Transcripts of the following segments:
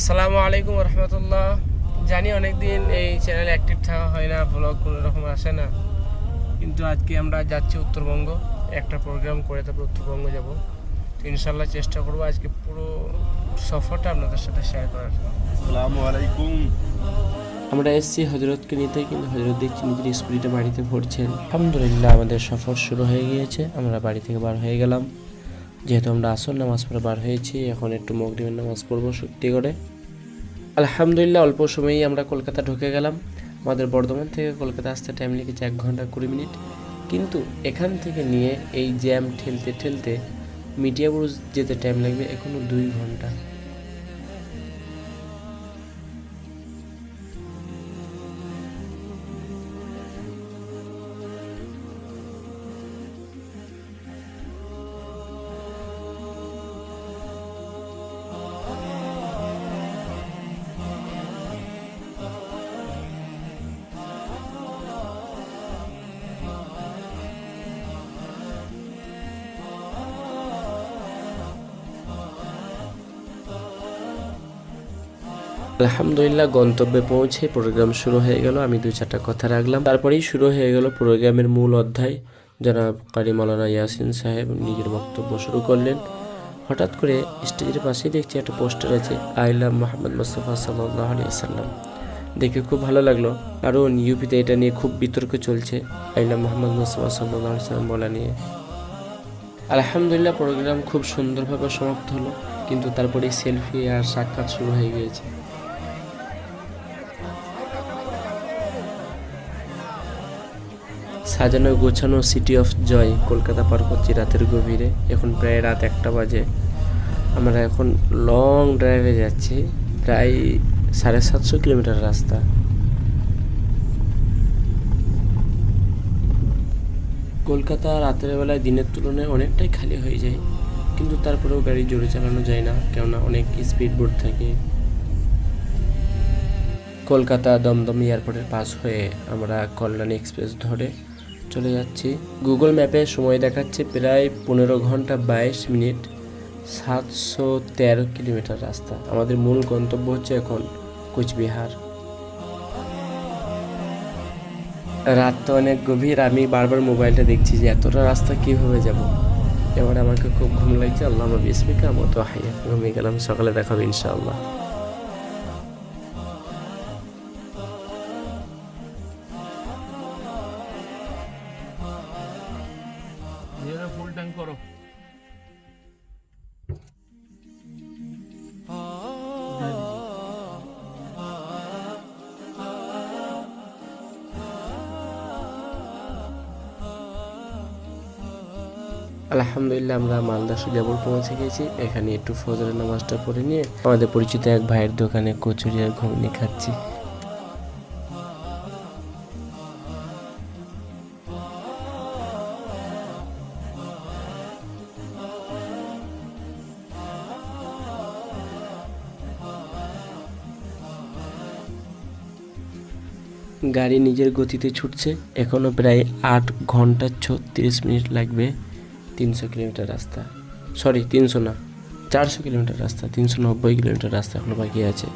আসসালামু আলাইকুম রহমতুল্লাহ। জানি অনেকদিন এই চ্যানেলে অ্যাক্টিভ থাকা হয় না ব্লগ কোনো রকম আসে না। কিন্তু আজকে আমরা যাচ্ছি উত্তরবঙ্গ একটা প্রোগ্রাম করে তারপর উত্তরবঙ্গ যাব। তো ইনশাল্লাহ চেষ্টা করব আজকে পুরো সফরটা আপনাদের সাথে শেয়ার করার। আসসালামু আলাইকুম। আমরা এসেছি হজরতকে নিতে কিন্তু হজরত দেখছি নিজের স্কুটিটা বাড়িতে ভরছেন। আলহামদুলিল্লাহ আমাদের সফর শুরু হয়ে গিয়েছে। আমরা বাড়ি থেকে বার হয়ে গেলাম। যেহেতু আমরা আসল নামাজ পড়ে বার হয়েছি এখন একটু মগরিবের নামাজ পড়ব সত্যি করে। আলহামদুলিল্লাহ, অল্প সময়েই আমরা কলকাতা ঢুকে গেলাম। আমাদের বর্ধমান থেকে কলকাতা আসতে টাইম লেগেছে এক ঘণ্টা কুড়ি মিনিট। কিন্তু এখান থেকে নিয়ে এই জ্যাম ঠেলতে ঠেলতে মিডিয়া ব্রুজ যেতে টাইম লাগবে এখনও দুই ঘণ্টা। আলহামদুলিল্লাহ, গন্তব্যে পৌঁছে প্রোগ্রাম শুরু হয়ে গেল। আমি দু চারটা কথা রাখলাম। তারপরেই শুরু হয়ে গেল প্রোগ্রামের মূল অধ্যায়। জনাব কারি মৌলানা ইয়াসিন সাহেব নিজের বক্তব্য শুরু করলেন। হঠাৎ করে স্টেজের পাশেই দেখছি একটা পোস্টার আছে আইলাম মোহাম্মদ মুস্তফা সাল্লাহ আলিয়াল্লাম দেখে খুব ভালো লাগল। কারণ ইউপিতে এটা নিয়ে খুব বিতর্ক চলছে আইলাম মোহাম্মদ মুস্তফা সাল্লাহ সাল্লাম বলা নিয়ে। আলহামদুলিল্লাহ প্রোগ্রাম খুব সুন্দরভাবে সমাপ্ত হলো। কিন্তু তারপরে সেলফি আর সাক্ষাৎ শুরু হয়ে গিয়েছে। সাজানো গোছানো সিটি অফ জয় কলকাতা পার করছি রাতের গভীরে। এখন প্রায় রাত একটা বাজে। আমরা এখন লং ড্রাইভে যাচ্ছি, প্রায় সাড়ে সাতশো কিলোমিটার রাস্তা। কলকাতা রাতের বেলায় দিনের তুলনায় অনেকটাই খালি হয়ে যায়, কিন্তু তারপরেও গাড়ি জোরে চালানো যায় না, কেননা অনেক স্পিড বোর্ড থাকে। কলকাতা দমদম এয়ারপোর্টের পাশ হয়ে আমরা কল্যাণী এক্সপ্রেস ধরে চলে যাচ্ছি। গুগল ম্যাপে সময় দেখাচ্ছে প্রায় পনেরো ঘণ্টা বাইশ মিনিট, সাতশো তেরো কিলোমিটার রাস্তা। আমাদের মূল গন্তব্য হচ্ছে এখন কোচবিহার। রাত তো অনেক গভীর, আমি বারবার মোবাইলটা দেখছি যে এতটা রাস্তা কীভাবে যাব? এবার আমাকে খুব ঘুম লাগছে, আল্লাহ বিসমিকা মতো হাইয়া ঘুমিয়ে গেলাম, সকালে দেখাবো ইনশাআল্লাহ। আলহামদুলিল্লাহ, আমরা মালদা সুজাপুর পৌঁছে গেছি। এখানে একটু ফজরের নামাজটা পড়ে নিয়ে আমাদের পরিচিত এক ভাইয়ের দোকানে কচুরি আর ঘুগনি খাচ্ছি। গাড়ি নিজের গতিতে ছুটছে। এখনও প্রায় আট ঘণ্টা ছত্রিশ মিনিট লাগবে। তিনশো কিলোমিটার রাস্তা। সরি তিনশো না, চারশো কিলোমিটার রাস্তা, তিনশো নব্বই কিলোমিটার রাস্তা এখনও বাকি আছে।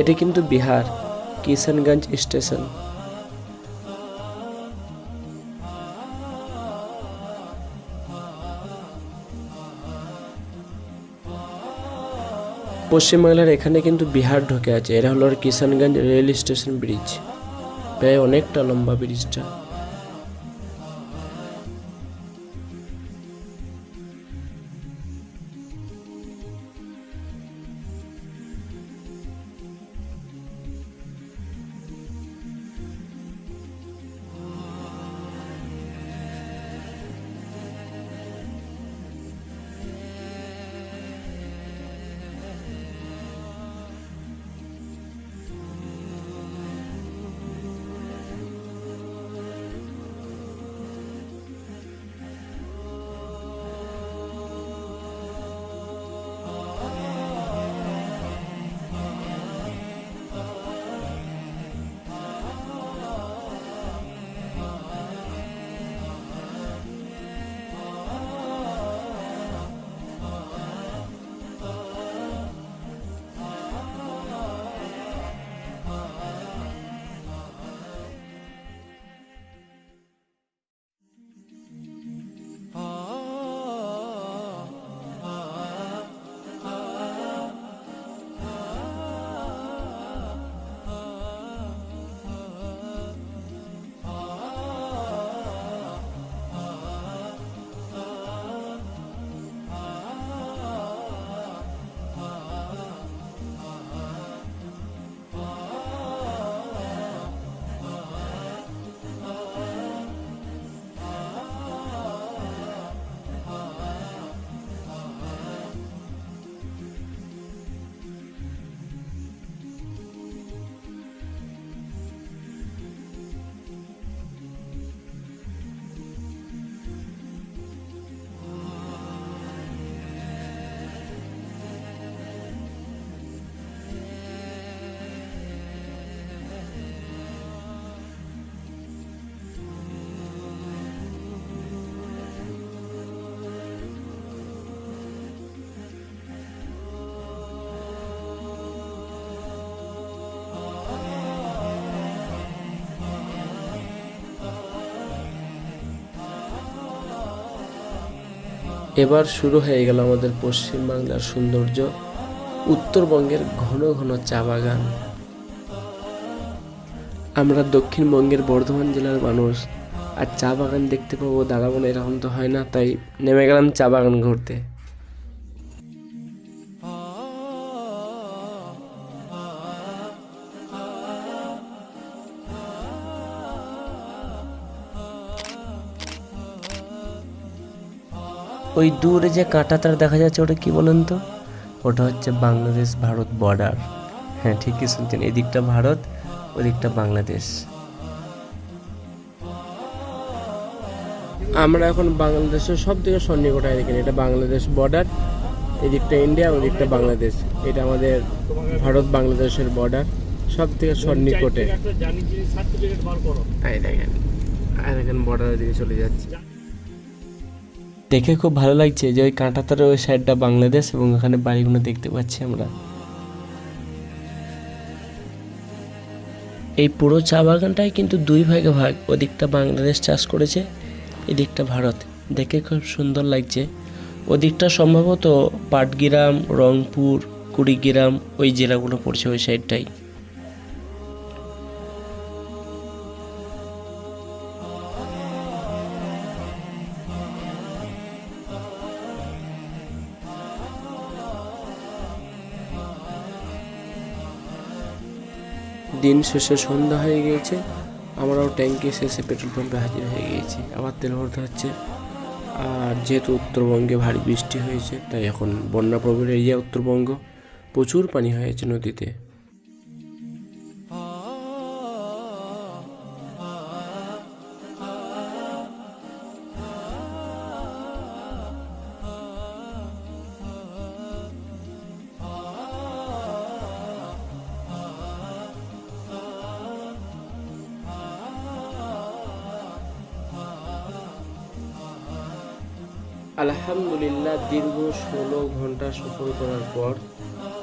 এটি কিন্তু বিহার কিষানগঞ্জ স্টেশন। পশ্চিমবাংলার এখানে কিন্তু বিহার ঢোকে আছে। এরা হলো কিষানগঞ্জ রেল স্টেশন ব্রিজ। প্রায় অনেকটা লম্বা ব্রিজটা। এবার শুরু হয়ে গেল আমাদের পশ্চিমবাংলার সৌন্দর্য, উত্তরবঙ্গের ঘন ঘন চা বাগান। আমরা দক্ষিণবঙ্গের বর্ধমান জেলার মানুষ, আর চা বাগান দেখতে পাবো দাঁড়াবো না এরকম তো হয় না, তাই নেমে গেলাম চা বাগান ঘুরতে। ওই দূরে যে কাঁটা তার দেখা যাচ্ছে ওটা কি বলেন তো? ওটা হচ্ছে বাংলাদেশ ভারত বর্ডার হ্যাঁ ঠিকই শুনছেন এদিকটা ভারত ওদিকটা বাংলাদেশ। আমরা এখন বাংলাদেশের সব থেকে সন্নিকটায় দেখেন এটা বাংলাদেশ বর্ডার এদিকটা ইন্ডিয়া ওদিকটা বাংলাদেশ। এটা আমাদের ভারত বাংলাদেশের বর্ডার সব থেকে সন্নিকটে দেখেন বর্ডারের দিকে চলে যাচ্ছে। দেখে খুব ভালো লাগছে যে ওই কাঁটাতারের ওই সাইডটা বাংলাদেশ এবং ওখানে বাড়িগুলো দেখতে পাচ্ছি আমরা। এই পুরো চা বাগানটাই কিন্তু দুই ভাগে ভাগ, ওদিকটা বাংলাদেশ চাষ করেছে, এদিকটা ভারত। দেখে খুব সুন্দর লাগছে। ওদিকটা সম্ভবত পাটগ্রাম, রংপুর, কুড়িগ্রাম, ওই জেলাগুলো পড়ছে ওই সাইডটাই দিন শেষে সন্ধ্যা হয়ে গিয়েছে। আমরাও ট্যাঙ্কি শেষে পেট্রোল পাম্পে হাজির হয়ে গিয়েছি। আবার তেল ভরতে হচ্ছে। আর যেহেতু উত্তরবঙ্গে ভারী বৃষ্টি হয়েছে, তাই এখন বন্যাপ্রবণ এরিয়া উত্তরবঙ্গ। প্রচুর পানি হয়েছে নদীতে। আলহামদুলিল্লাহ দীর্ঘ ষোলো ঘণ্টা সফর করার পর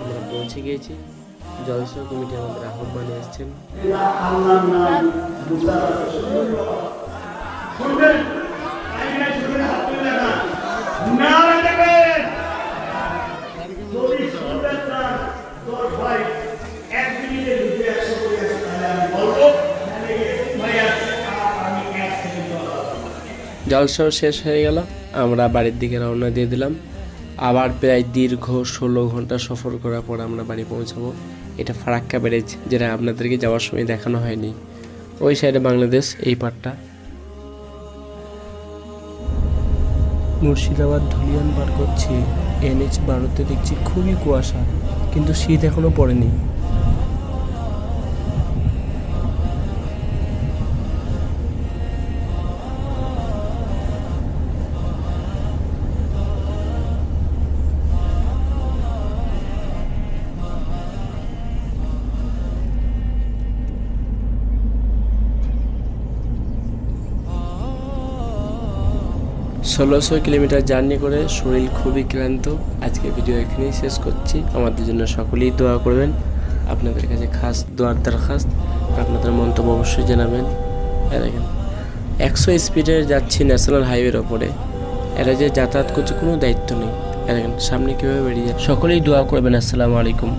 আমরা পৌঁছে গিয়েছি। জলসা কমিটি আমাদের আহ্বানে এসছেন। নারায়ণ জলসাও শেষ হয়ে গেল। আমরা বাড়ির দিকে রওনা দিয়ে দিলাম। আবার প্রায় দীর্ঘ ষোলো ঘণ্টা সফর করার পর আমরা বাড়ি পৌঁছাবো। এটা ফারাক্কা ব্যারেজ যেটা আপনাদেরকে যাওয়ার সময় দেখানো হয়নি। ওই সাইডে বাংলাদেশ, এই পার্টটা মুর্শিদাবাদ ধুলিয়ান পার করছি। এনএচ বারোতে দেখছি খুবই কুয়াশা, কিন্তু শীত এখনও পড়েনি। ষোলোশো কিলোমিটার জার্নি করে শরীর খুবই ক্লান্ত। আজকে ভিডিও এখানেই শেষ করছি। আমাদের জন্য সকলেই দোয়া করবেন। আপনাদের কাছে খাস দোয়ার দরখাস্ত। আপনাদের মন্তব্য অবশ্যই জানাবেন। এই দেখেন, একশো স্পিডে যাচ্ছি ন্যাশনাল হাইওয়ের ওপরে। এরা যে যাতায়াত করছে কোনো দায়িত্ব নেই। দেখেন, সামনে কীভাবে বেরিয়ে যায়। সকলেই দোয়া করবেন, আসসালামু আলাইকুম।